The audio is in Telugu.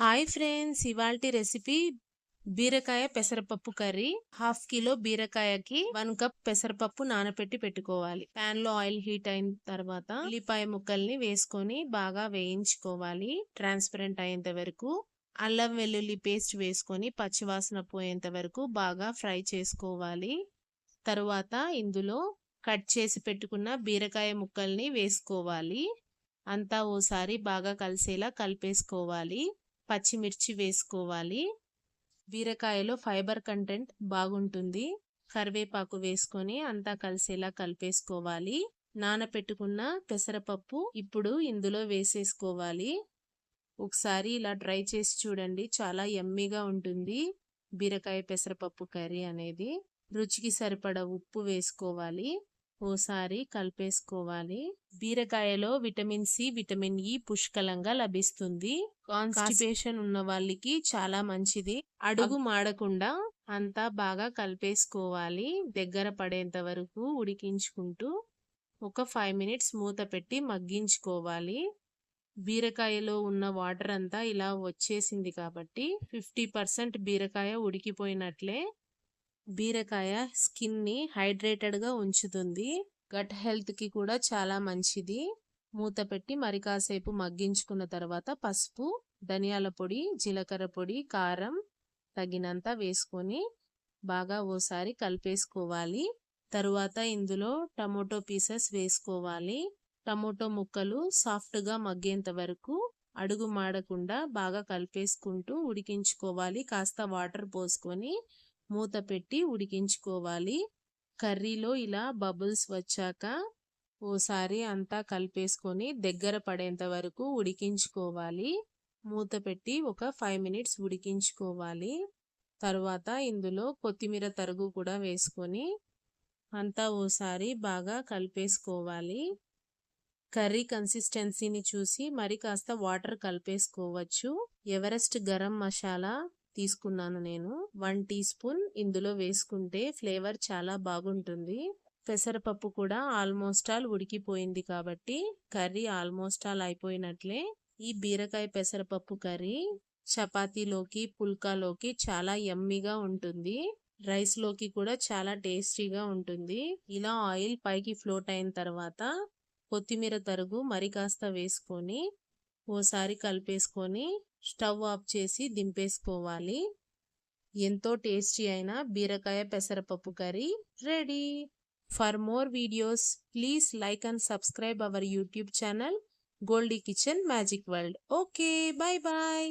హాయ్ ఫ్రెండ్స్ ఇవాల్టి రెసిపీ బీరకాయ పెసరపప్పు కర్రీ. హాఫ్ కిలో బీరకాయకి వన్ కప్ పెసరపప్పు నానపెట్టి పెట్టుకోవాలి. పాన్లో ఆయిల్ హీట్ అయిన తర్వాత ఉల్లిపాయ ముక్కల్ని వేసుకొని బాగా వేయించుకోవాలి. ట్రాన్స్పరెంట్ అయ్యేంత వరకు అల్లం వెల్లుల్లి పేస్ట్ వేసుకొని పచ్చివాసన పోయేంత వరకు బాగా ఫ్రై చేసుకోవాలి. తరువాత ఇందులో కట్ చేసి పెట్టుకున్న బీరకాయ ముక్కల్ని వేసుకోవాలి. అంతా ఓసారి బాగా కలిసేలా కలిపేసుకోవాలి. పచ్చిమిర్చి వేసుకోవాలి. బీరకాయలో ఫైబర్ కంటెంట్ బాగుంటుంది. కరివేపాకు వేసుకొని అంతా కలిసేలా కలిపేసుకోవాలి. నానపెట్టుకున్న పెసరపప్పు ఇప్పుడు ఇందులో వేసేసుకోవాలి. ఒకసారి ఇలా ట్రై చేసి చూడండి. చాలా ఎమ్మీగా ఉంటుంది. బీరకాయ పెసరపప్పు కర్రీ అనేది. రుచికి సరిపడ ఉప్పు వేసుకోవాలి. ఓసారి కలిపేసుకోవాలి. బీరకాయలో విటమిన్ సి విటమిన్ ఇ పుష్కలంగా లభిస్తుంది. కాన్స్టిపేషన్ ఉన్న వాళ్ళకి చాలా మంచిది. అడుగు మాడకుండా అంతా బాగా కలిపేసుకోవాలి. దగ్గర పడేంత వరకు ఉడికించుకుంటూ ఒక ఫైవ్ మినిట్స్ మూత పెట్టి మగ్గించుకోవాలి. బీరకాయలో ఉన్న వాటర్ అంతా ఇలా వచ్చేసింది కాబట్టి ఫిఫ్టీ పర్సెంట్ బీరకాయ ఉడికిపోయినట్లే బీరకాయ స్కిన్ని హైడ్రేటెడ్గా ఉంచుతుంది. గట్ హెల్త్కి కూడా చాలా మంచిది. మూత పెట్టి మరి కాసేపు మగ్గించుకున్న తర్వాత పసుపు ధనియాల పొడి జీలకర్ర పొడి కారం తగినంత వేసుకొని బాగా ఓసారి కలిపేసుకోవాలి. తరువాత ఇందులో టమోటో పీసెస్ వేసుకోవాలి. టమోటో ముక్కలు సాఫ్ట్గా మగ్గేంత వరకు అడుగు మాడకుండా బాగా కలిపేసుకుంటూ ఉడికించుకోవాలి. కాస్త వాటర్ పోసుకొని మూత పెట్టి ఉడికించుకోవాలి. కర్రీలో ఇలా బబుల్స్ వచ్చాక ఓసారి అంతా కలిపేసుకొని దగ్గర పడేంత వరకు ఉడికించుకోవాలి. మూత పెట్టి ఒక ఫైవ్ మినిట్స్ ఉడికించుకోవాలి. తర్వాత ఇందులో కొత్తిమీర తరుగు కూడా వేసుకొని అంతా ఓసారి బాగా కలిపేసుకోవాలి. కర్రీ కన్సిస్టెన్సీని చూసి మరి కాస్త వాటర్ కలిపేసుకోవచ్చు. ఎవరెస్ట్ గరం మసాలా తీసుకున్నాను నేను. వన్ టీ స్పూన్ ఇందులో వేసుకుంటే ఫ్లేవర్ చాలా బాగుంటుంది. పెసరపప్పు కూడా ఆల్మోస్ట్ ఆల్ ఉడికిపోయింది కాబట్టి కర్రీ ఆల్మోస్ట్ ఆల్ అయిపోయినట్లే. ఈ బీరకాయ పెసరపప్పు కర్రీ చపాతీలోకి పుల్కాలోకి చాలా ఎమ్మిగా ఉంటుంది. రైస్లోకి కూడా చాలా టేస్టీగా ఉంటుంది. ఇలా ఆయిల్ పైకి ఫ్లోట్ అయిన తర్వాత కొత్తిమీర తరుగు మరి కాస్త వేసుకొని ఓసారి కలిపేసుకొని స్టవ్ ఆఫ్ చేసి దింపేసుకోవాలి. ఎంతో టేస్టీ అయిన బీరకాయ పెసరపప్పు curry ready. For more videos please like and subscribe our YouTube channel Goldie kitchen magic world. Okay bye bye